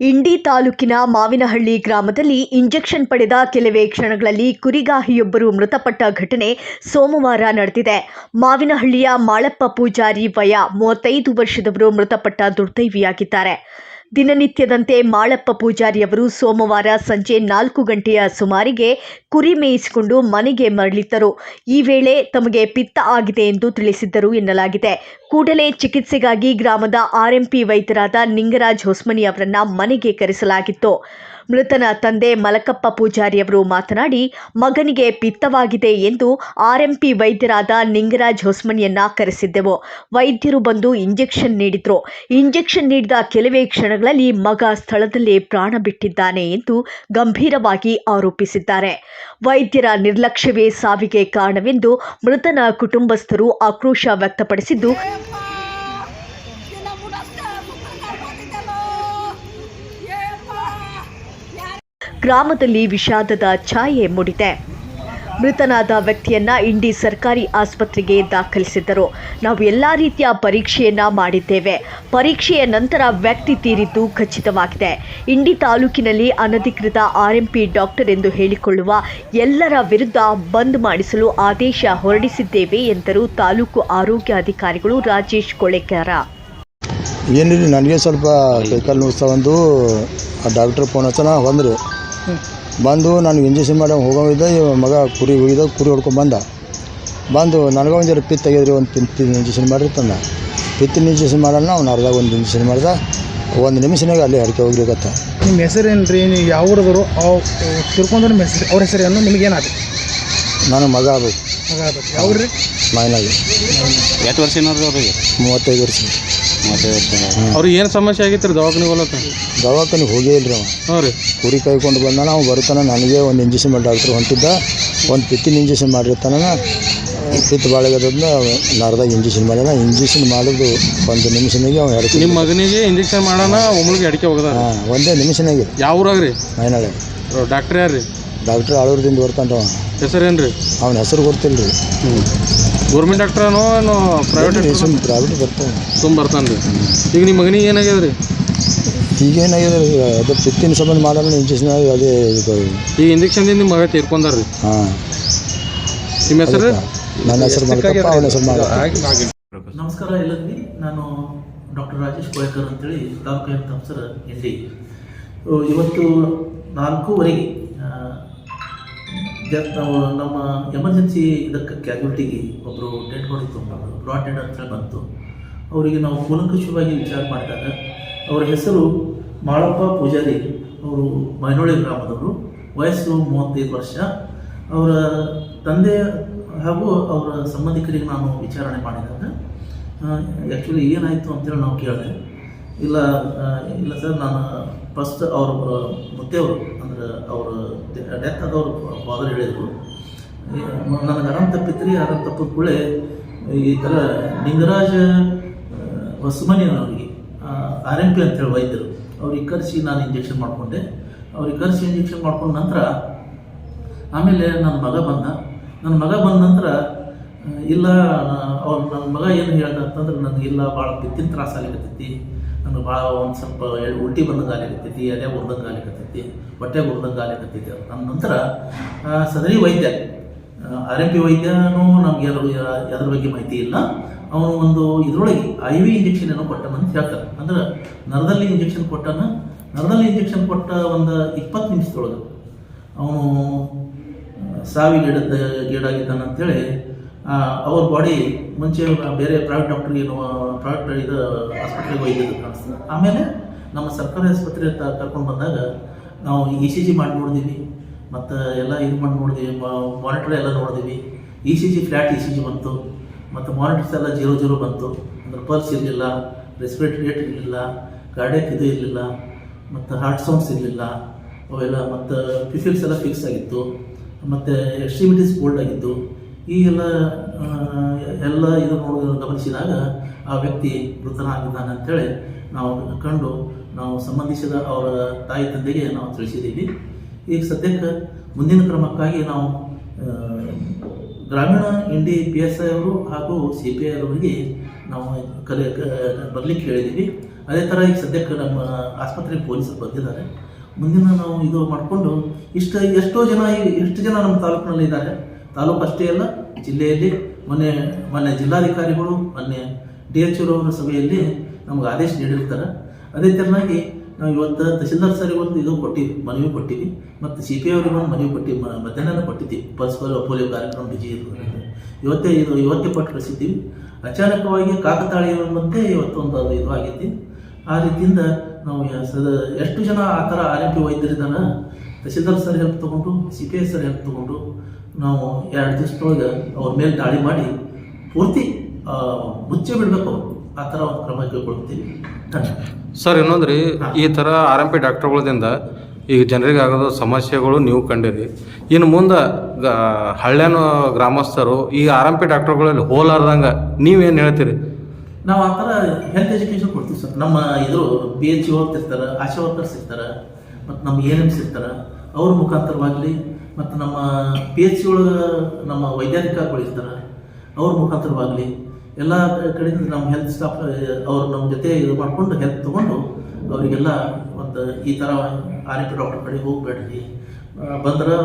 ಇಂಡಿ ತಾಲೂಕಿನ ಮಾವಿನಹಳ್ಳಿ ಗ್ರಾಮದಲ್ಲಿ ಇಂಜೆಕ್ಷನ್ ಪಡೆದ ಕೆಲವೇ ಕ್ಷಣಗಳಲ್ಲಿ ಕುರಿಗಾಹಿಯೊಬ್ಬರು ಮೃತಪಟ್ಟ ಘಟನೆ ಸೋಮವಾರ ನಡೆದಿದೆ. ಮಾವಿನಹಳ್ಳಿಯ ಮಾಳಪ್ಪ ಪೂಜಾರಿ ವಯ ಮೂವತ್ತೈದು ವರ್ಷದವರು ಮೃತಪಟ್ಟ ದುರ್ದೈವಿಯಾಗಿದ್ದಾರೆ. ದಿನನಿತ್ಯದಂತೆ ಮಾಳಪ್ಪ ಪೂಜಾರಿಯವರು ಸೋಮವಾರ ಸಂಜೆ ನಾಲ್ಕು ಗಂಟೆಯ ಸುಮಾರಿಗೆ ಕುರಿ ಮೇಯಿಸಿಕೊಂಡು ಮನೆಗೆ ಮರಳಿದ್ದರು. ಈ ವೇಳೆ ತಮಗೆ ಪಿತ್ತ ಆಗಿದೆ ಎಂದು ತಿಳಿಸಿದ್ದರು ಎನ್ನಲಾಗಿದೆ. ಕೂಡಲೇ ಚಿಕಿತ್ಸೆಗಾಗಿ ಗ್ರಾಮದ ಆರ್ಎಂಪಿ ವೈದ್ಯರಾದ ನಿಂಗರಾಜ್ ಹೊಸ್ಮನಿ ಅವರನ್ನ ಮನೆಗೆ ಕರೆಸಲಾಗಿತ್ತು. ಮೃತನ ತಂದೆ ಮಲಕಪ್ಪ ಪೂಜಾರಿಯವರು ಮಾತನಾಡಿ, ಮಗನಿಗೆ ಪಿತ್ತವಾಗಿದೆ ಎಂದು ಆರ್ಎಂಪಿ ವೈದ್ಯರಾದ ನಿಂಗರಾಜ್ ಹೊಸ್ಮನಿಯನ್ನ ಕರೆಸಿದ್ದೆವು. ವೈದ್ಯರು ಬಂದು ಇಂಜೆಕ್ಷನ್ ನೀಡಿದ್ರು. ಇಂಜೆಕ್ಷನ್ ನೀಡಿದ ಕೆಲವೇ ಕ್ಷಣಗಳಲ್ಲಿ ಮಗ ಸ್ಥಳದಲ್ಲೇ ಪ್ರಾಣ ಬಿಟ್ಟಿದ್ದಾನೆ ಎಂದು ಗಂಭೀರವಾಗಿ ಆರೋಪಿಸಿದ್ದಾರೆ. ವೈದ್ಯರ ನಿರ್ಲಕ್ಷ್ಯವೇ ಸಾವಿಗೆ ಕಾರಣವೆಂದು ಮೃತನ ಕುಟುಂಬಸ್ಥರು ಆಕ್ರೋಶ ವ್ಯಕ್ತಪಡಿಸಿದ್ದು ಗ್ರಾಮದಲ್ಲಿ ವಿಷಾದದ ಛಾಯೆ ಮೂಡಿದೆ. ಮೃತನಾದ ವ್ಯಕ್ತಿಯನ್ನ ಇಂಡಿ ಸರ್ಕಾರಿ ಆಸ್ಪತ್ರೆಗೆ ದಾಖಲಿಸಿದ್ದರು. ನಾವು ಎಲ್ಲ ರೀತಿಯ ಪರೀಕ್ಷೆಯನ್ನ ಮಾಡಿದ್ದೇವೆ. ಪರೀಕ್ಷೆಯ ನಂತರ ವ್ಯಕ್ತಿ ತೀರಿದ್ದು ಖಚಿತವಾಗಿದೆ. ಇಂಡಿ ತಾಲೂಕಿನಲ್ಲಿ ಅನಧಿಕೃತ ಆರ್ಎಂಪಿ ಡಾಕ್ಟರ್ ಎಂದು ಹೇಳಿಕೊಳ್ಳುವ ಎಲ್ಲರ ವಿರುದ್ಧ ಬಂದ್ ಮಾಡಿಸಲು ಆದೇಶ ಹೊರಡಿಸಿದ್ದೇವೆ ಎಂದರು ತಾಲೂಕು ಆರೋಗ್ಯಾಧಿಕಾರಿಗಳು ರಾಜೇಶ್ ಕೊಳೆಕರ. ಏನಿಲ್ಲ, ನನಗೆ ಸ್ವಲ್ಪ ಕೈಕಾಲು ನೋಡ್ತಾ ಒಂದು ಆ ಡಾಕ್ಟ್ರ್ ಫೋನ್ ಹಚ್ಚನ, ಬಂದ್ರಿ. ಬಂದು ನಾನು ಇಂಜೆಕ್ಷನ್ ಮಾಡೋ ಹೋಗೋ ಇವ ಮಗ ಕುರಿ ಹೋಗಿದ್ದ ಕುರಿ ಹೊಡ್ಕೊಂಡು ಬಂದ. ಬಂದು ನನಗೆ ಒಂದು ಪಿತ್ ತೆಗೆದ್ರಿ, ಒಂದು ಪಿತ್ತಿನ ಇಂಜೆಕ್ಷನ್ ಮಾಡಿರಿ ತಂದ ಪಿತ್ತಿನ ಇಂಜೆಕ್ಷನ್ ಮಾಡೋಣ ಅವ್ನು ಅರ್ಧ ಒಂದು ಇಂಜೆಕ್ಷನ್ ಮಾಡ್ದ. ಒಂದು ನಿಮಿಷನಾಗ ಅಲ್ಲಿ ಹರಕೆ ಹೋಗ್ಲಿಕತ್ತ. ನಿಮ್ಮ ಹೆಸರೇನು ರೀ ನೀವು ಯಾವ ಹುಡುಗರು ತಿರ್ಕೊಂಡ್ರೆ ನಿಮ್ಮ ಹೆಸರು, ಅವ್ರ ಹೆಸರೇನು? ನಿಮಗೇನಾದ್ರು? ನಾನು ಮಗ ಆಗ್ಬೇಕು. ಮಗ ಆಗ್ಬೇಕು. ಮೈನಾಗಿ ಎಷ್ಟು ವರ್ಷ ಏನಾದ್ರು ಅವ್ರಿಗೆ? ಮೂವತ್ತೈದು ವರ್ಷ. ಮೂವತ್ತೈದು ವರ್ಷ. ಅವ್ರಿಗೆ ಏನು ಸಮಸ್ಯೆ ಆಗಿತ್ತು ರೀ ದವಾಖಾನೆ ಹೋಲತ್ತ ದವಾಖಾನಿಗೆ ಹೋಗೇ ಇಲ್ಲ ರೀ ಅವ. ಹ್ಞೂ ರೀ. ಕುರಿ ಕೈಕೊಂಡು ಬಂದಾನ ಅವ್ನು ಬರ್ತಾನೆ ನನಗೆ ಒಂದು ಇಂಜೆಕ್ಷನ್ ಮಾಡಿ ಡಾಕ್ಟ್ರು ಹೊಂಟಿದ್ದ. ಒಂದು ಪಿತ್ತಿನ ಇಂಜೆಕ್ಷನ್ ಮಾಡಿರ್ತಾನ ಪಿತ್ ಬಾಳೆಗದ್ರಿಂದ ನರದಾಗ ಇಂಜೆಕ್ಷನ್ ಮಾಡ್ಯಾನ. ಇಂಜೆಕ್ಷನ್ ಮಾಡೋದು ಒಂದು ನಿಮಿಷನಾಗೆ ಅವ್ನು ಎರಡು ನಿಮ್ಮ ಮಗನಿಗೆ ಇಂಜೆಕ್ಷನ್ ಮಾಡೋಣ ಒಮ್ಳಿಗೆ ಅಡಿಕೆ ಹೋಗದ. ಹಾಂ ಒಂದೇ ನಿಮಿಷನಾಗೆ. ಯಾವ ಊರಾಗ ರೀ ಮೈನಾಳೆ ಡಾಕ್ಟ್ರ್ ಯಾರು ರೀ ಡಾಕ್ಟ್ರ್ ಆಳೂರದಿಂದ ಬರ್ತಾನೆ ಅವ. ಹೆಸರೇನು ರೀ ಅವನ ಹೆಸರು ಗೊತ್ತಿಲ್ಲ ರೀ. ಗೌರ್ಮೆಂಟ್ ಡಾಕ್ಟ್ರನೋ ಏನು ಪ್ರೈವೇಟ್ ಸುಮ್ಮನೆ ಪ್ರಾವಿಟ್ ಬರ್ತಾನೆ. ತುಂಬ ಬರ್ತಾನೆ ರೀ. ಈಗ ನಿಮ್ಮ ಮಗನಿಗೆ ಏನಾಗ್ಯದ ರೀ ಈಗೇನಾಗಿದೆ ರೀ ಅದು ಪಿತ್ತಿನ ಸಂಬಂಧ ಮಾಡೋಣ ಇಂಜೆಕ್ಷನ್ ಅದೇ ಈ ಈಗ ಇಂಜೆಕ್ಷನ್ದಿಂದ ನಿಮ್ಮ ಮಗ ತೀರ್ಕೊಂಡಾರ ರೀ ಹಾಂ. ನಿಮ್ಮ ಹೆಸರು? ನನ್ನ ಹೆಸರು ಮಲ್ಕಪ್ಪ ಅವನ ಹೆಸರು ಮಾಡಪ್ಪ ನಮಸ್ಕಾರ ಎಲ್ಲರಿಗೂ ನಾನು ಡಾಕ್ಟರ್ ರಾಜೇಶ್ ಕೋಯಕರ್ ಅಂತೇಳಿ ತಾಲೂಕು ಹೆಲ್ತ್ ಆಫೀಸರ್ ಇಲ್ಲಿ ಅಹ್ ಇವತ್ತು ನಾಲ್ಕೂವರೆಗೆ ನಾವು ನಮ್ಮ ಎಮರ್ಜೆನ್ಸಿ ಇದಕ್ಕೆ ಕ್ಯಾಜುಲಿಟಿಗೆ ಒಬ್ಬರು ಡೆಡ್ ಬಾಡಿ ತೊಗೊಂಡು ಬ್ರಾಡ್ ಡೆಡ್ ಅಂತೇಳಿ ಬಂತು. ಅವರಿಗೆ ನಾವು ಕೂಲಂಕುಷವಾಗಿ ವಿಚಾರ ಮಾಡಿದಾಗ ಅವರ ಹೆಸರು ಮಾಳಪ್ಪ ಪೂಜಾರಿ. ಅವರು ಮೈನೋಳಿ ಗ್ರಾಮದವರು. ವಯಸ್ಸು ಮೂವತ್ತೈದು ವರ್ಷ. ಅವರ ತಂದೆ ಹಾಗೂ ಅವರ ಸಂಬಂಧಿಕರಿಗೆ ನಾನು ವಿಚಾರಣೆ ಮಾಡಿದಾಗ ಆ್ಯಕ್ಚುಲಿ ಏನಾಯಿತು ಅಂತೇಳಿ ನಾವು ಕೇಳಿದೆ. ಇಲ್ಲ ಇಲ್ಲ ಸರ್, ನಾನು ಫಸ್ಟ್ ಅವ್ರ ಮುತ್ತೆಯವರು ಅಂದ್ರೆ ಅವರು ಡೆತ್ ಆದವರು ಫಾದರ್ ಹೇಳಿದರು. ನನಗೆ ಅನಂತ ತಪ್ಪಿತ್ರಿ ಅನಂತ ತಪ್ಪಿದ ಈ ಥರ ಲಿಂಗರಾಜ ಹೊಸಮನಿಯವರಿಗೆ ಆರ್ ಎಂ ಪಿ ಅಂತೇಳಿ ವೈದ್ಯರು, ಅವ್ರಿಗೆ ಕರೆಸಿ ನಾನು ಇಂಜೆಕ್ಷನ್ ಮಾಡಿಕೊಂಡೆ. ಅವ್ರಿಗೆ ಕರೆಸಿ ಇಂಜೆಕ್ಷನ್ ಮಾಡ್ಕೊಂಡ ನಂತರ, ಆಮೇಲೆ ನನ್ನ ಮಗ ಬಂದ. ನನ್ನ ಮಗ ಬಂದ ನಂತರ ಇಲ್ಲ ಅವ್ರು ನನ್ನ ಮಗ ಏನು ಹೇಳ್ದ ಅಂತಂದ್ರೆ, ನನಗೆ ಇಲ್ಲ ಭಾಳ ಬಿತ್ತಿನ ತ್ರಾಸ ಆಗ್ಲಿಕತ್ತೈತಿ. ನನಗೆ ಭಾಳ ಒಂದು ಸ್ವಲ್ಪ ಉಲ್ಟಿ ಬಂದಂಗೆ ಆಗ್ಲಿಕತ್ತೈತಿ ಅದೇ ಉರ್ದಂಗೆ ಆಗ್ಲಿಕತ್ತೈತಿ ಹೊಟ್ಟೆ ಉರ್ದಂಗೆ ಆಗ್ಲಿಕತ್ತೈತಿ ಅಂದ ನಂತರ ಸದರಿ ವೈದ್ಯ ಆರ್ ಎಂ ಪಿ ವೈದ್ಯನೂ ನಮ್ಗೆ ಅದ್ರ ಬಗ್ಗೆ ಮಾಹಿತಿ ಇಲ್ಲ. ಅವನು ಒಂದು ಇದರೊಳಗೆ ಐ ವಿ ಇಂಜೆಕ್ಷನ್ ಏನೋ ಕೊಟ್ಟನ ಅಂತ ಹೇಳ್ತಾರೆ. ಅಂದ್ರೆ ನರದಲ್ಲಿ ಇಂಜೆಕ್ಷನ್ ಕೊಟ್ಟನ, ನರದಲ್ಲಿ ಇಂಜೆಕ್ಷನ್ ಕೊಟ್ಟ ಒಂದು ಇಪ್ಪತ್ತು ನಿಮಿಷದೊಳಗೆ ಅವನು ಸಾವಿಗೀಡದ ಗೀಡಾಗಿದ್ದಾನಂತೇಳಿ ಅವ್ರ ಬಾಡಿ ಮುಂಚೆ ಬೇರೆ ಪ್ರೈವೇಟ್ ಡಾಕ್ಟ್ರಿಗೆ ಪ್ರೈವೇಟ್ ಇದು ಆಸ್ಪತ್ರೆಗೆ ಹೋಗಿದ್ದು ಕಾಣಿಸ್ತದೆ ಆಮೇಲೆ ನಮ್ಮ ಸರ್ಕಾರಿ ಆಸ್ಪತ್ರೆ ಕರ್ಕೊಂಡು ಬಂದಾಗ ನಾವು ಇ ಸಿ ಜಿ ಮಾಡಿ ನೋಡಿದ್ವಿ. ಮತ್ತು ಎಲ್ಲ ಇದು ಮಾಡಿ ನೋಡಿದ್ವಿ ಮಾನಿಟರ್ ಎಲ್ಲ ನೋಡಿದ್ವಿ. E C G flat E C G ಬಂತು. ಮತ್ತು ಮಾನಿಟರ್ಸ್ ಎಲ್ಲ ಜೀರೋ ಜೀರೋ ಬಂತು. ಅಂದರೆ ಪಲ್ಸ್ ಇರಲಿಲ್ಲ ರೆಸ್ಪಿರೇಟ್ ರೇಟ್ ಇರಲಿಲ್ಲ ಕಾರ್ಡಿಯಕ್ ಇದು ಇರಲಿಲ್ಲ, ಮತ್ತು ಹಾರ್ಟ್ ಸೌಂಡ್ಸ್ ಇರಲಿಲ್ಲ. ಅವೆಲ್ಲ ಮತ್ತು ಪಿಫಿಲ್ಸ್ ಎಲ್ಲ ಫಿಕ್ಸ್ ಆಗಿತ್ತು. ಮತ್ತು ಎಕ್ಸ್ಟ್ರಿಮಿಟೀಸ್ ಬೋಲ್ಡ್ ಆಗಿತ್ತು. ಈ ಎಲ್ಲ ಎಲ್ಲ ಇದು ನೋಡಿ ಗಮನಿಸಿದಾಗ ಆ ವ್ಯಕ್ತಿ ಮೃತನಾಗಿದ್ದಾನೆ ಅಂತೇಳಿ ನಾವು ಕಂಡು ನಾವು ಸಂಬಂಧಿಸಿದ ಅವರ ತಾಯಿ ತಂದೆಗೆ ನಾವು ತಿಳಿಸಿದ್ದೀವಿ. ಈಗ ಸದ್ಯಕ್ಕೆ ಮುಂದಿನ ಕ್ರಮಕ್ಕಾಗಿ ನಾವು ಗ್ರಾಮೀಣ ಇಂಡಿ ಪಿ ಎಸ್ ಐ ಅವರು ಹಾಗೂ ಸಿ ಪಿ ಐ ಅವರಿಗೆ ನಾವು ಕಲೆ ಬರಲಿಕ್ಕೆ ಹೇಳಿದ್ದೀವಿ. ಅದೇ ಥರ ಈಗ ಸದ್ಯಕ್ಕೆ ನಮ್ಮ ಆಸ್ಪತ್ರೆಗೆ ಪೊಲೀಸರು ಬಂದಿದ್ದಾರೆ. ಮುಂದಿನ ನಾವು ಇದು ಮಾಡಿಕೊಂಡು ಇಷ್ಟು, ಎಷ್ಟೋ ಜನ ಎಷ್ಟು ಜನ ನಮ್ಮ ತಾಲೂಕಿನಲ್ಲಿ ಇದ್ದಾರೆ ತಾಲೂಕು ಅಷ್ಟೇ ಅಲ್ಲ, ಜಿಲ್ಲೆಯಲ್ಲಿ ಮೊನ್ನೆ ಮೊನ್ನೆ ಜಿಲ್ಲಾಧಿಕಾರಿಗಳು, ಮೊನ್ನೆ ಡಿ ಎಚ್ ಅವರ ಸಭೆಯಲ್ಲಿ ನಮ್ಗೆ ಆದೇಶ ನೀಡಿರ್ತಾರೆ. ಅದೇ ಥರನಾಗಿ ನಾವು ಇವತ್ತು ತಹಸೀಲ್ದಾರ್ ಸರಿಗೆ ಒಂದು ಇದು ಕೊಟ್ಟಿವಿ, ಮನವಿ ಕೊಟ್ಟಿವಿ. ಮತ್ತು ಸಿ ಪಿ ಅವರಿಗೆ ಒಂದು ಮನವಿ ಕೊಟ್ಟಿವಿ ಮಧ್ಯಾಹ್ನ ಕೊಟ್ಟಿದ್ದೀವಿ. ಪಲ್ಸ್ ಪೋಲಿಯೋ ಕಾರ್ಯಕ್ರಮ ಬಿಜಿ. ಇವತ್ತೇ ಇದು, ಇವತ್ತೇ ಪಟ್ಟು ಕಳಿಸಿದ್ದೀವಿ. ಅಚಾನಕವಾಗಿ ಕಾಕತಾಳೀಯವಂತೆ ಇವತ್ತೊಂದು ಅದು ಇದು ಆಗೈತಿ ಆ ರೀತಿಯಿಂದ ನಾವು ಸದ- ಎಷ್ಟು ಜನ ಆ ಥರ ಆರೋಗ್ಯ ವೈದ್ಯರಿದ್ದಾರ ತಹಸೀಲ್ದಾರ್ ಸರ್ ಹೆಲ್ಪ್ ತೊಗೊಂಡು, C P I sir help ತೊಗೊಂಡು ನಾವು ಎರಡು ದಿವಸದೊಳಗೆ ಅವ್ರ ಮೇಲೆ ದಾಳಿ ಮಾಡಿ ಪೂರ್ತಿ ಮುಚ್ಚಿ ಬಿಡಬೇಕು. ಆ ಥರ ಒಂದು ಕ್ರಮ ಕೈಗೊಳ್ತೀವಿ ಸರ್ ಇನ್ನೊಂದು ರೀ ಈ ಥರ ಆರ್ ಎಂ ಪಿ ಡಾಕ್ಟರ್ಗಳಿಂದ ಈಗ ಜನರಿಗೆ ಆಗೋದು ಸಮಸ್ಯೆಗಳು ನೀವು ಕಂಡಿರಿ. ಇನ್ನು ಮುಂದೆ ಹಳ್ಳ್ಯಾನ ಗ್ರಾಮಸ್ಥರು ಈ ಆರ್ ಎಂ ಪಿ ಡಾಕ್ಟರ್ಗಳಲ್ಲಿ ಹೋಲಾರ್ದಂಗೆ ನೀವೇನು ಹೇಳ್ತೀರಿ? ನಾವು ಆ ಥರ ಹೆಲ್ತ್ ಎಜುಕೇಷನ್ ಕೊಡ್ತೀವಿ ಸರ್. ನಮ್ಮ ಇದು ಬಿ ಎಚ್ ಇರ್ತಾರೆ ಆಶಾ ವರ್ಕರ್ಸ್ ಇರ್ತಾರೆ ಮತ್ತು ನಮ್ಮ ಎ ಎಮ್ಸ್ ಇರ್ತಾರೆ ಅವ್ರ ಮುಖಾಂತರವಾಗಲಿ ಮತ್ತು ನಮ್ಮ ಪಿ ಎಚ್ ಸಿ ಒಳಗೆ ನಮ್ಮ ವೈಜ್ಞಾನಿಕ ಕಳಿಸ್ತಾರೆ ಅವ್ರ ಮುಖಾಂತರವಾಗಲಿ ಎಲ್ಲ ಕಡೆಯಿಂದ ನಮ್ಮ ಹೆಲ್ತ್ ಸ್ಟಾಫ್ ಅವ್ರು ನಮ್ಮ ಜೊತೆ ಇದು ಮಾಡಿಕೊಂಡು ಹೆಲ್ತ್ ತೊಗೊಂಡು ಅವರಿಗೆಲ್ಲ ಒಂದು ಈ ಥರ ಆರ್ ಎಂ ಪಿ ಡಾಕ್ಟರ್ ಕಡೆ ಹೋಗಬೇಡ್ರಿ. ಬಂದ್ರೆ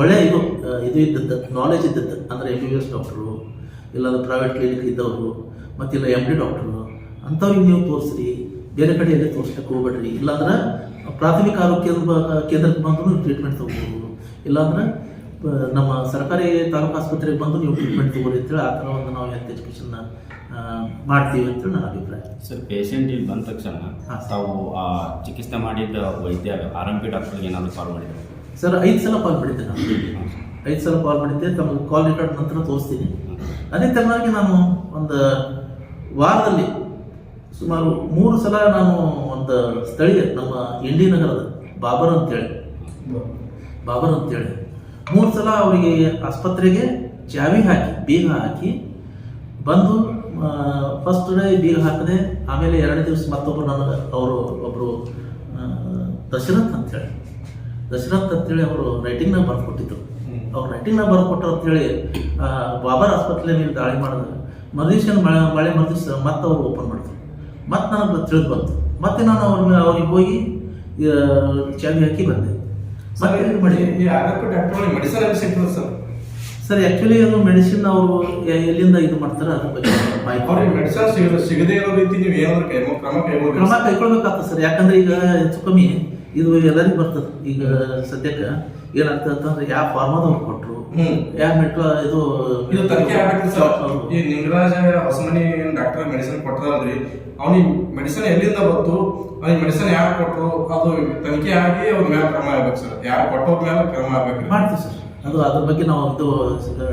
ಒಳ್ಳೆ ಇದು ಇದು ಇದ್ದದ್ದು ನಾಲೆಜ್ ಇದ್ದದ್ದು, ಅಂದರೆ M B B S doctor ಇಲ್ಲಾಂದ್ರೆ ಪ್ರೈವೇಟ್ ಕ್ಲಿನಿಕ್ ಇದ್ದವರು ಇಲ್ಲ ಎಂ ಡಿ ಡಾಕ್ಟ್ರು ಅಂಥವ್ರಿಗೆ ನೀವು ತೋರಿಸ್ರಿ, ಬೇರೆ ಕಡೆ ತೋರಿಸ್ಲಿಕ್ಕೆ ಹೋಗ್ಬೇಡ್ರಿ. ಇಲ್ಲಾಂದ್ರೆ ಪ್ರಾಥಮಿಕ ಆರೋಗ್ಯ ಕೇಂದ್ರಕ್ಕೆ ಬಂದರೂ ಟ್ರೀಟ್ಮೆಂಟ್ ತಗೋಬೋದು. ಇಲ್ಲಾಂದ್ರೆ ನಮ್ಮ ಸರ್ಕಾರಿ ತಾಲೂಕು ಆಸ್ಪತ್ರೆಗೆ ಬಂದು ನೀವು ಟ್ರೀಟ್ಮೆಂಟ್ ತಗೋರಿ ಅಂತೇಳಿ ಆ ಥರ ಒಂದು ನಾವು ಹೆಲ್ತ್ ಎಜುಕೇಷನ್ನ ಮಾಡ್ತೀವಿ ಅಂತ ನನ್ನ ಅಭಿಪ್ರಾಯ. ಸರ್ ಪೇಷಂಟ್ ಇಲ್ಲಿ ಬಂದ ತಕ್ಷಣ ಹಾ. ತಾವು ಆ ಚಿಕಿತ್ಸೆ ಮಾಡಿದ್ದ ವೈದ್ಯ ಆರ್ ಎಂ ಪಿ ಡಾಕ್ಟರ್ಗೆ ಏನಾದರೂ ಕಾಲ್ ಮಾಡಿದ್ರು? ಸರ್ ಐದು ಸಲ ಕಾಲ್ ಮಾಡಿದ್ದೆ ನಾನು. ಐದು ಸಲ ಕಾಲ್ ಮಾಡಿದ್ದೆ ತಮಗೆ ಕಾಲ್ ರೆಕಾರ್ಡ್ ನಂತರ ತೋರಿಸ್ತೀನಿ. ಅದೇ ತರನಾಗಿ ನಾನು ಒಂದು ವಾರದಲ್ಲಿ ಸುಮಾರು ಮೂರು ಸಲ ನಾನು ಒಂದು ಸ್ಥಳೀಯ ನಮ್ಮ ಇಂಡಿ ನಗರದ ಬಾಬರ್ ಅಂತೇಳಿ. ಬಾಬರ್ ಅಂತೇಳಿ. ಮೂರು ಸಲ ಅವರಿಗೆ ಆಸ್ಪತ್ರೆಗೆ ಚಾವಿ ಹಾಕಿ ಬೀಗ ಹಾಕಿ ಬಂದು ಫಸ್ಟ್ ಡೇ ಬೀಗ ಹಾಕದೆ ಆಮೇಲೆ ಎರಡನೇ ದಿವಸ ಮತ್ತೊಬ್ಬರು ನನಗೆ ಅವರು ಒಬ್ಬರು ದಶರಥ್ ಅಂತೇಳಿ. ದಶರಥ್ ಅಂತೇಳಿ ಅವರು ರೈಟಿಂಗ್ನ ಬರ್ಕೊಟ್ಟಿದ್ರು. ಅವ್ರು ರೈಟಿಂಗ್ನ ಬರ್ದು ಕೊಟ್ಟರು ಅಂತೇಳಿ ಬಾಬರ್ ಆಸ್ಪತ್ರೆ ಮೇಲೆ ದಾಳಿ ಮಾಡಿದ್ರು. ಮರುದಿವ್ಸ ಮಳೆ ಮಳೆ ಮರುದಿವ್ಸ ಮತ್ತೆ ಅವರು ಓಪನ್ ಮಾಡಿದ್ರು. ಮತ್ತೆ ನನಗೆ ತಿಳಿದು ಬಂತು. ಮತ್ತೆ ನಾನು ಅವ್ರ ಅವ್ರಿಗೆ ಹೋಗಿ ಚಾವಿ ಹಾಕಿ ಬಂದೆ. ಮತ್ತೆ ಇದು ಮಾಡಿ? ಆರೋಗ್ಯ ಡಾಕ್ಟರ್ ಮೆಡಿಸನ್ ಎಲ್ಲಿ ಸಿಗ್ತದೆ ಸರ್. ಸರ್ ಆ್ಯಕ್ಚುಲಿ ಅದು ಮೆಡಿಸಿನ್ ಅವರು ಎಲ್ಲಿಂದ ಇದು ಮಾಡ್ತಾರೆ ಅದ್ರ ಬಗ್ಗೆ ಅವ್ರಿಗೆ ಮೆಡಿಸನ್ ಸಿಗ ಸಿಗದೇ ಇರೋ ರೀತಿ ನೀವು ಏನಾದ್ರು ಕೈ ಕ್ರಮ ಕೈಗೊಳ್ಬೇಕು ಕ್ರಮ ಕೈಗೊಳ್ಬೇಕಾಗ್ತದೆ ಸರ್. ಯಾಕಂದ್ರೆ ಈಗ ಹೆಚ್ಚು ಕಮ್ಮಿ ಇದು ಎಲ್ಲರಿಗೂ ಬರ್ತದೆ. ಈಗ ಸದ್ಯಕ್ಕೆ ಏನಾಗ್ತದೆ ಅಂತಂದ್ರೆ ಯಾವ ಫಾರ್ಮದವ್ರು ಕೊಟ್ಟರು ಕೊಟ್ರು ಯಾವ ಮೆಟ್ರೋ ಇದು ಇದು ತನಿಖೆ ಆಗ್ಬೇಕು ಸರ್. ಈ ನಿಂಗರಾಜ ಹೊಸಮನಿ ಡಾಕ್ಟರ್ ಮೆಡಿಸಿನ್ ಕೊಟ್ಟರಲ್ರಿ ಅವ್ನಿಗೆ ಮೆಡಿಸಿನ್ ಎಲ್ಲಿಂದ ಬಂತು ಅವ್ನಿಗೆ ಮೆಡಿಸಿನ್ ಯಾರು ಕೊಟ್ಟರು ಅದು ತನಿಖೆ ಆಗಿ ಅವ್ರ ಮೇಲೆ ಕ್ರಮ ಆಗ್ಬೇಕು ಸರ್ ಯಾರು ಕೊಟ್ಟವ್ರ ಮೇಲೆ ಕ್ರಮ ಆಗ್ಬೇಕು ಮಾಡ್ತೀವಿ ಸರ್ ಅದು ಅದ್ರ ಬಗ್ಗೆ ನಾವು ಇದು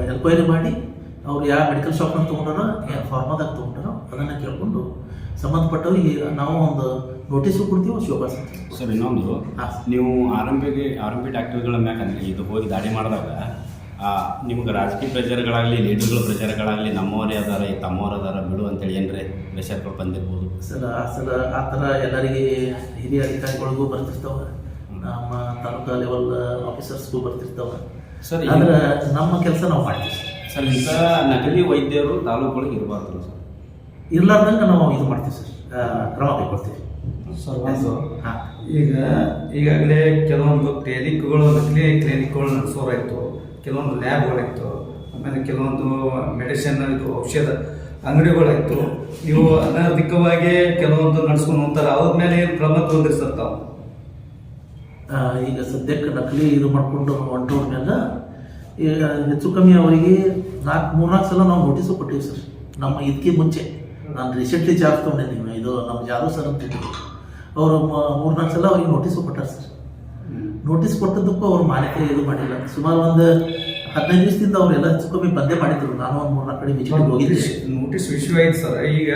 ಎನ್ಕ್ವೈರಿ ಮಾಡಿ ಅವ್ರು ಯಾವ ಮೆಡಿಕಲ್ ಶಾಪ್ನ ತೊಗೊಂಡಾರೋ ಯಾವ ಫಾರ್ಮಾದಾಗ ತೊಗೊಂಡಾರೋ ಅದನ್ನು ಕೇಳ್ಕೊಂಡು ಸಂಬಂಧಪಟ್ಟವ್ರಿಗೆ ನಾವು ಒಂದು ನೋಟಿಸು ಕೊಡ್ತೀವಿ ಶೋಭಾ ಸರ್ ಇನ್ನೊಂದು. ನೀವು ಆರಂಭಿಗೆ ಆರಂಭಿ ಡಾಕ್ಟರ್ಗಳ ಮ್ಯಾಕಂದ್ರೆ ಇದು ಹೋಗಿ ದಾಳಿ ಮಾಡಿದಾಗ ನಿಮ್ಗೆ ರಾಜಕೀಯ ಪ್ರಚಾರಗಳಾಗಲಿ ಲೀಡರ್ಗಳ ಪ್ರಚಾರಗಳಾಗಲಿ ನಮ್ಮವರೇ ಅದಾರ ಈ ತಮ್ಮವ್ರು ಅದಾರ ಬಿಡು ಅಂತೇಳಿ ಏನ್ರಿ ಪ್ರೆಷರ್ಗಳು ಬಂದಿರ್ಬೋದು? ಸರ್ ಆ ಸಲ ಆ ಥರ ಎಲ್ಲರಿಗೆ ಹಿರಿಯ ಅಧಿಕಾರಿಗಳಿಗೂ ಬರ್ತಿರ್ತಾವ. ನಮ್ಮ ತಾಲೂಕಾ ಲೆವೆಲ್ ಆಫೀಸರ್ಸ್ಗೂ ಬರ್ತಿರ್ತಾವ. ಸರ್, ಅಂದ್ರೆ ನಮ್ಮ ಕೆಲಸ ನಾವು ಮಾಡ್ತೀವಿ ಸರ್. ಈಗ ಇಂಥ ನಕಲಿ ವೈದ್ಯರು ತಾಲೂಕೊಳಗೆ ಇರಬಾರ್ದು ಸರ್? ಇರ್ಲಾರ್ದಂಗೆ ನಾವು ಇದು ಮಾಡ್ತೀವಿ ಸರ್. ಕ್ರಮ ಕೈಗೊಳ್ತೀವಿ. ಸರ್ ಒಂದು ಈಗ ಈಗಾಗಲೇ ಕೆಲವೊಂದು ಕ್ಲಿನಿಕ್ಗಳು ನಕಲಿ ಕ್ಲಿನಿಕ್ಗಳು ನಡೆಸೋರಾಯಿತು ಕೆಲವೊಂದು ಲ್ಯಾಬ್ಗಳಾಯ್ತು ಆಮೇಲೆ ಕೆಲವೊಂದು ಮೆಡಿಸಿನ್ ಇದು ಔಷಧ ಅಂಗಡಿಗಳಾಯ್ತು. ಇವು ಅನಧಿಕವಾಗಿ ಕೆಲವೊಂದು ನಡ್ಸ್ಕೊಂಡು ಹೋಗ್ತಾರೆ. ಅವ್ರ ಮೇಲೆ ಏನು ಕ್ರಮ ತಗೊಂಡಿರ್ತಾರೆ ತಾವು? ಆ, ಈಗ ಸದ್ಯಕ್ಕೆ ನಕಲಿ ಇದು ಮಾಡಿಕೊಂಡು ಹೊಂಟೋರ ಮೇಲೆ ಈಗ ಹೆಚ್ಚು ಕಮ್ಮಿ ಅವರಿಗೆ ನಾಲ್ಕು ಮೂರ್ನಾಲ್ಕು ಸಲ ನಾವು ನೋಟಿಸು ಕೊಟ್ಟಿವಿ ಸರ್. ನಮ್ಮ ಇದಕ್ಕೆ ಮುಂಚೆ. ನಾನು ರೀಸೆಂಟ್ಲಿ ಚಾರ್ಜ್ ನೀವು ಇದು ನಮ್ಮ ಯಾರು ಸರ್ ಅಂತ ಅವರು ಮೂರ್ನಾಲ್ಕು ಸಲ ಅವ್ರಿಗೆ ನೋಟಿಸ್ ಕೊಟ್ಟಾರೆ ಸರ್. ನೋಟಿಸ್ ಕೊಟ್ಟದಕ್ಕೂ ಅವ್ರು ಮಾನ್ಯತೆ ಇದು ಮಾಡಿಲ್ಲ. ಸುಮಾರು ಒಂದು ಹದಿನೈದು ದಿವಸದಿಂದ ಅವರೆಲ್ಲ ಚಿಕ್ಕೊಮ್ಮೆ ಪದ್ಯ ಮಾಡಿದ್ರು. ನಾನು ಒಂದು ಮೂರ್ನಾಲ್ಕು ಕಡೆ ವಿಜಿಟ್ ಹೋಗಿದ್ದೆ. ನೋಟಿಸ್ ವಿಷಯ ಆಯ್ತು ಸರ್. ಈಗ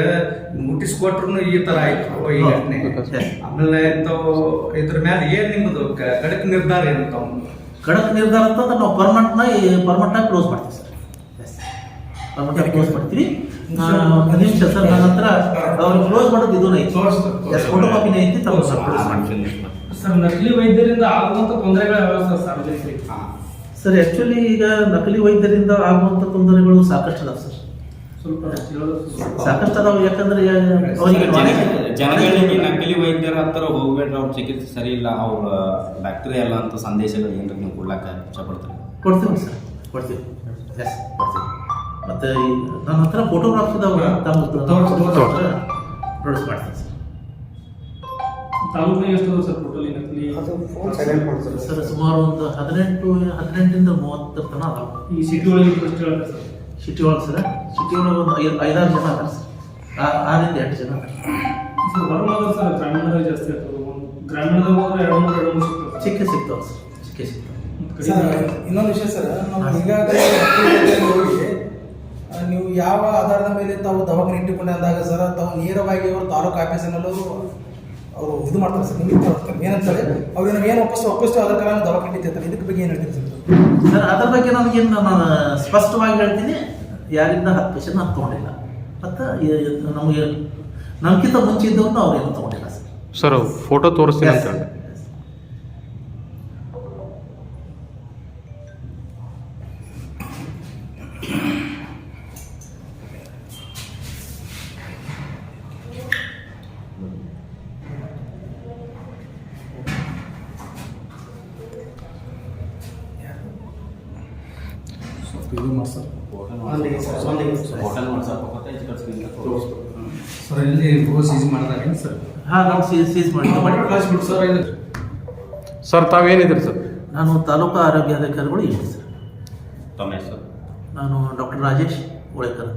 ನೋಟಿಸ್ ಕೊಟ್ರು ಈ ತರ ಆಯ್ತು ಈ ಘಟನೆ. Yes. ಆಮೇಲೆ ಇಂಥವು ಇದ್ರ ಮೇಲೆ ಏನ್ ನಿಮ್ಮದು ಕಡಕ್ ನಿರ್ಧಾರ ಏನು ತಾವು ಖಡಕ್ ನಿರ್ಧಾರ ಅಂತ ನಾವು ಪರ್ಮನೆಂಟ್ ಪರ್ಮನೆಂಟ್ ಕ್ಲೋಸ್ ಮಾಡ್ತೀವಿ ಸರ್. ಪರ್ಮನೆಂಟಾಗಿ ಕ್ಲೋಸ್ ಮಾಡ್ತೀವಿ. ನಿಮಿಷ ಸರ್ ನನ್ನ ಹತ್ರ ಅವ್ರು ಕ್ಲೋಸ್ ಮಾಡೋದು ಇದು ಐತಿ ಎಸ್ ಫೋಟೋ ಕಾಪಿನೇ ಐತಿ ತಮ್ಮ ಸರ್ ಕ್ಲೋಸ್ ಮಾಡ್ತೀನಿ. ಸರ್ ನಕಲಿ ವೈದ್ಯರಿಂದ ಆಗುವಂತ ತೊಂದರೆಗಳ ವ್ಯವಸ್ಥೆ ಸಾರ್ವಜನಿಕರಿಗೆ ಸರ್ ಆ್ಯಕ್ಚುಲಿ ಈಗ ನಕಲಿ ವೈದ್ಯರಿಂದ ಆಗುವಂಥ ತೊಂದರೆಗಳು ಸಾಕಷ್ಟು ಅದಾವೆ ಸರ್. ಸ್ವಲ್ಪ ಸಾಕಷ್ಟು ಅದಾವ ಯಾಕಂದ್ರೆ ಅವರಿಗೆ ಜನ- ಜನಗಳಿಗೆ ನಕಲಿ ವೈದ್ಯರ ಹತ್ರ ಹೋಗ್ಬೇಡ್ರಿ ಅವ್ರ ಚಿಕಿತ್ಸೆ ಸರಿ ಇಲ್ಲ ಅವ್ರ ಡಾಕ್ಟ್ರೇ ಅಲ್ಲ ಅಂತ ಸಂದೇಶಗಳು ಏನಾರ ನೀವು ಕೊಡ್ಲಾಕ ಇಷ್ಟಪಡ್ತೀರಿ? ಕೊಡ್ತೀವಿ ಸರ್ ಕೊಡ್ತೀವಿ. ಎಸ್ ಕೊಡ್ತೀವಿ. ಮತ್ತು ಈ ನನ್ನ ಹತ್ರ ಫೋಟೋಗ್ರಾಫ್ಸ್ ಇದಾವೆ ತಮ್ಮ ಪ್ರೊಡ್ಯೂಸ್ ಮಾಡ್ತೀನಿ ಸರ್. ಎಷ್ಟು ಸರ್ ಟೋಟಲಿ ನಕಲಿ? ಸರ್ ಸುಮಾರು ಒಂದು ಹದಿನೆಂಟು ಹದಿನೆಂಟರಿಂದ ಮೂವತ್ತರ ತನಕ ಅದಾವೆ. ಈ ಸಿಟಿ ಒಳಗೆ ಸರ್? ಸಿಟಿ ಒಳಗೆ ಸರ್ ಸಿಟಿ ಒಳಗೆ ಒಂದು ಐದು ಐದಾರು ಜನ ಅದಾರ ಸರ್. ಆ- ಆರಿಂದ ಎಂಟು ಜನ ಸರ್ ಹೊರಗೆ ಸರ್ ಗ್ರಾಮೀಣದಾಗ ಜಾಸ್ತಿ ಆಗ್ತದೆ. ಗ್ರಾಮೀಣದಾಗ ಹೋದ್ರೆ ಎರಡು ಮೂರು ಎರಡು ಮೂರು ಸಿಗ್ತದೆ ಚಿಕ್ಕ ಸಿಗ್ತಾವೆ ಸರ್ ಚಿಕ್ಕ ಸಿಗ್ತಾವೆ. ಇನ್ನೊಂದು ವಿಷಯ ಸರ್ ನಾವು ಈಗಾಗಲೇ ನೀವು ಯಾವ ಆಧಾರದ ಮೇಲೆ ತಾವು ದವಾಖಾನೆ ಇಟ್ಟುಕೊಂಡೆ ಅಂದಾಗ ಸರ್ ತಾವು ನೇರವಾಗಿ ಅವರು ತಾಲೂಕು ಆಫೀಸಿನಲ್ಲೂ ಅವರು ಇದು ಮಾಡ್ತಾರೆ ಸರ್ ನಿಮಗೆ ಏನಂತಾರೆ ಅವ್ರು ನಾವು ಏನು ಒಪ್ಪಿಸ್ತು ಒಪ್ಪಿಸ್ತು ಅದರ ಕಾರಣ ದವಾಖಾನೆ ಇಟ್ಟಿರ್ತಾರೆ ಇದಕ್ಕೆ ಬಗ್ಗೆ ಏನು ಹೇಳ್ತೀರಿ ಸರ್? ಸರ್ ಅದ್ರ ಬಗ್ಗೆ ನನಗೇನು ನಾನು ಸ್ಪಷ್ಟವಾಗಿ ಹೇಳ್ತೀನಿ. ಯಾರಿಂದ ಹತ್ತು ಪೈಸೆ ನಾನು ತೊಗೊಂಡಿಲ್ಲ. ಮತ್ತು ನಮಗೆ ನಮ್ಗಿಂತ ಮುಂಚೆ ಇದ್ದವ್ರನ್ನ ಅವ್ರೇನು ತೊಗೊಂಡಿಲ್ಲ ಸರ್. ಸರ್ ಫೋಟೋ ತೋರಿಸ್ತೀನಿ ಅಂತ ಹೇಳಿ ಸರ್ ಇಲ್ಲಿ ಗೋ ಸೀಸ್ ಮಾಡಿದಾಗ ಸರ್? ಹಾಂ ನಾವು ಸೀಸ್ ಸೀಸ್ ಮಾಡಿ. ಕಳಿಸ್ಬಿಟ್ಟು ಸರ್ ಇದು. ಸರ್ ತಾವೇನಿದ್ದೀರಿ ಸರ್? ನಾನು ತಾಲೂಕು ಆರೋಗ್ಯಾಧಿಕಾರಿಗಳು ಇಲ್ಲ ಸರ್. ತಮ್ಮ ಹೆಸರು? ನಾನು ಡಾಕ್ಟರ್ ರಾಜೇಶ್ ಸರ್